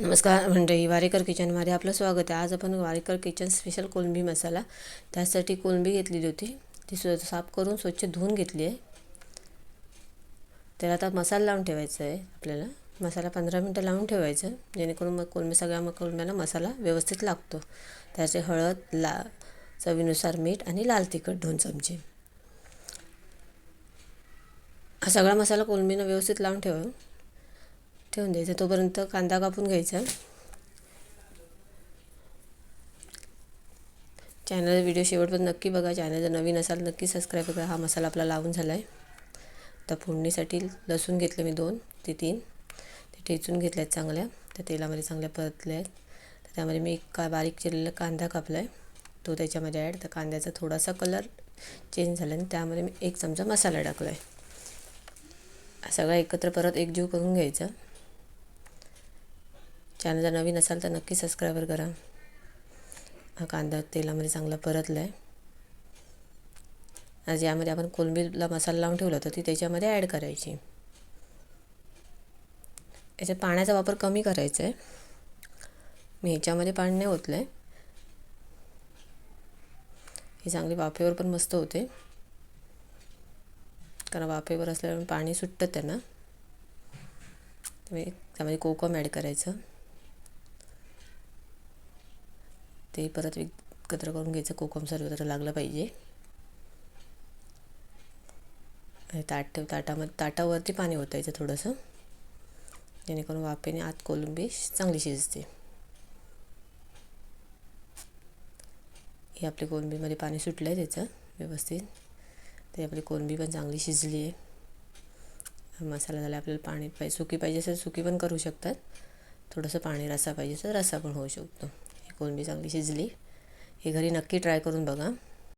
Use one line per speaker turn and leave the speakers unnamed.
नमस्कार मंडळी. वारेकर किचनमध्ये आपलं स्वागत आहे. आज आपण वारेकर किचन स्पेशल कोलंबी मसाला. त्यासाठी कोलंबी घेतलेली होती. ती स्व साफ करून स्वच्छ धुवून घेतली आहे. त्याला आता मसाला लावून ठेवायचा आहे आपल्याला. मसाला पंधरा मिनटं लावून ठेवायचं. जेणेकरून मग कोलंबी सगळ्या मग कोलंब्याला मसाला व्यवस्थित लागतो. त्याचे हळद ला चवीनुसार मीठ आणि लाल तिखट दोन चमचे. हा सगळा मसाला कोलंबीनं व्यवस्थित लावून ठेवा. ठेवून द्यायचं. तोपर्यंत कांदा कापून घ्यायचा. चॅनल व्हिडिओ शेवटपर्यंत नक्की बघा. चॅनल जर नवीन असाल नक्की सबस्क्राईब करा. हा मसाला आपला लावून झाला आहे आता फोडणीसाठी लसूण घेतले मी दोन ते तीन. ते ठेचून घेतल्या आहेत चांगल्या. त्या तेलामध्ये चांगल्या परतल्या आहेत तर त्यामध्ये मी एक का बारीक चिरलेला कांदा कापला आहे तो त्याच्यामध्ये ॲड तर कांद्याचा थोडासा कलर चेंज झाला आणि त्यामध्ये मी एक चमचा मसाला टाकला आहे सगळा एकत्र परत एकजीव करून घ्यायचा. चॅनल जर नवीन असाल तर नक्की सबस्क्राईबर करा. हा कांदा तेलामध्ये चांगला परतला आहे आज यामध्ये आपण कोलंबीला मसाला लावून ठेवला होता ती त्याच्यामध्ये ॲड करायची. याच्यात पाण्याचा वापर कमी करायचा आहे मी ह्याच्यामध्ये पाणी नाही ओतलं आहे ही चांगली वाफेवर पण मस्त होते. कारण वाफेवर असल्यामुळे पाणी सुटतं त्यांना. त्यामध्ये कोकम ॲड करायचं. ते परत एकत्र करून घ्यायचं. कोकम सर्वत्र लागलं पाहिजे. ताट ठेव ताटामध्ये ताटावरती पाणी ओतायचं थोडंसं. जेणेकरून वाफेने आत कोलंबी चांगली शिजते. ही आपली कोलंबीमध्ये पाणी सुटलं आहे त्याचं व्यवस्थित. ते आपली कोलंबी पण चांगली शिजली आहे. मसाला झाला आपल्याला पाणी पाहिजे सुकी पाहिजे असेल सुकी पण करू शकतात. थोडंसं पाणी रसा पाहिजे तर रसा पण होऊ शकतो. कोळंबी चांगली शिजली ही घरी नक्की ट्राय करून बघा.